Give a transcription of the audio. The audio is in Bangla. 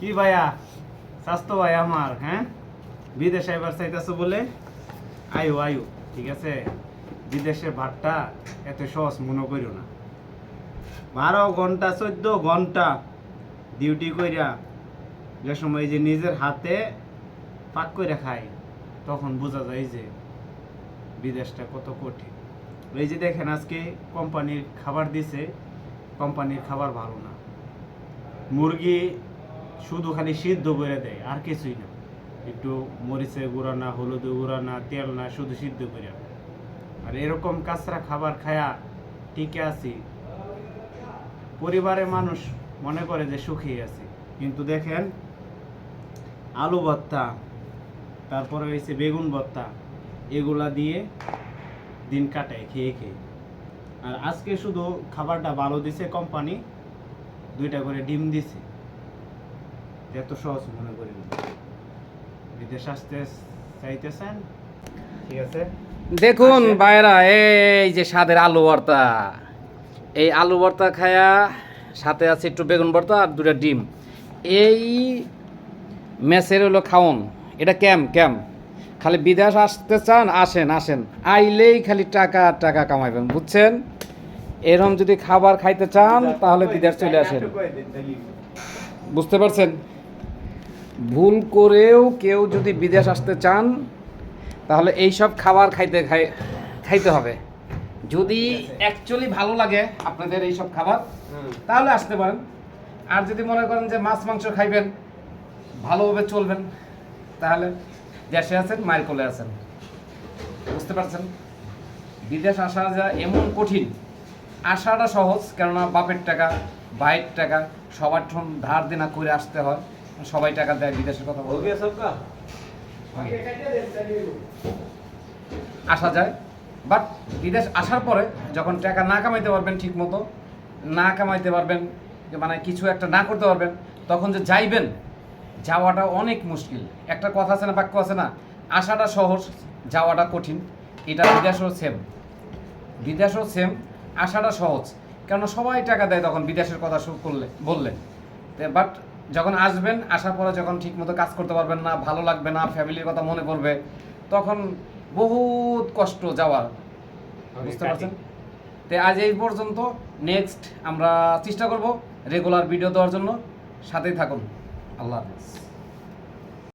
কি ভাইয়া? স্বাস্থ্য ভাই আমার হ্যাঁ? বিদেশে এবার চাইতেছো বলে? আয়ু আয়ু, ঠিক আছে? বিদেশের ভাতটা এত সহজ মনে করিও না। বারো ঘণ্টা, চোদ্দ ঘণ্টা ডিউটি কইরা যে সময় যে নিজের হাতে পাক করে খাই, তখন বোঝা যায় যে বিদেশটা কত কঠিন। এই যে দেখেন আজকে কোম্পানির খাবার দিছে, কোম্পানির খাবার ভালো না। মুরগি শুধু খালি সিদ্ধ করে দেয়, আর কিছুই না। একটু মরিচে গুঁড়া না হলুদে গুঁড়া না, তেল না, শুধু সিদ্ধ করে আর এরকম কাঁচরা খাবার খায়া টিকে আছি। পরিবারের মানুষ মনে করে যে সুখী আছে। কিন্তু দেখেন, আলু ভর্তা, তারপরে হয়েছে বেগুন ভর্তা, এগুলা দিয়ে দিন কাটায়, খেয়ে খেয়ে। আর আজকে শুধু খাবারটা ভালো দিছে কোম্পানি দুইটা করে ডিম দিছে। এত সহজ মনে করি না। বিদেশ আসতে চাইতেছেন? ঠিক আছে? দেখুন। বাইরা এই যে স্বাদের আলু ভর্তা। এই আলু ভর্তা খায়া সাথে আছে একটু বেগুন ভর্তা আর দুটা ডিম। এই মেসের হলো খাওন। এটা ক্যাম ক্যাম। খালি বিদেশ আসতে চান আসেন আসেন। আইলেই খালি টাকা টাকা কামাইবেন বুঝছেন? এরকম যদি খাবার খাইতে চান তাহলে বিদেশ চলে আসেন। বুঝতে পারছেন? ভুল করেও কেউ যদি বিদেশ আসতে চান তাহলে এই সব খাবার খাইতে খাই খাইতে হবে। যদি অ্যাকচুয়ালি ভালো লাগে আপনাদের এই সব খাবার তাহলে আসতে পারেন। আর যদি মনে করেন যে মাছ মাংস খাইবেন ভালোভাবে চলবেন তাহলে দেশে আছেন মায়ের কোলে আছেন। বুঝতে পারছেন? বিদেশ আসা যা এমন কঠিন আসাটা সহজ কেননা বাপের টাকা ভাইয়ের টাকা সবার ঠন ধার দেনা করে আসতে হয়। সবাই টাকা দেয় বিদেশের কথা বলবে আসা যায়। বাট বিদেশ আসার পরে যখন টাকা না কামাইতে পারবেন ঠিক মতো না কামাইতে পারবেন মানে কিছু একটা না করতে পারবেন তখন যে যাইবেন যাওয়াটা অনেক মুশকিল। একটা কথা আছে না বাক্য আছে না? আসাটা সহজ যাওয়াটা কঠিন। এটা বিদেশও সেম বিদেশও সেম আসাটা সহজ। কেননা সবাই টাকা দেয় তখন বিদেশের কথা শুরু করলে বললে বাট যখন আসবেন আসার পরে যখন ঠিকমতো কাজ করতে পারবেন না ভালো লাগবে না ফ্যামিলির কথা মনে পড়বে তখন বহুত কষ্ট যাওয়ার। বুঝতে পারছেন? তো আজ এই পর্যন্ত নেক্সট আমরা চেষ্টা করব রেগুলার ভিডিও দেওয়ার জন্য। সাথেই থাকুন। আল্লাহ হাফিজ।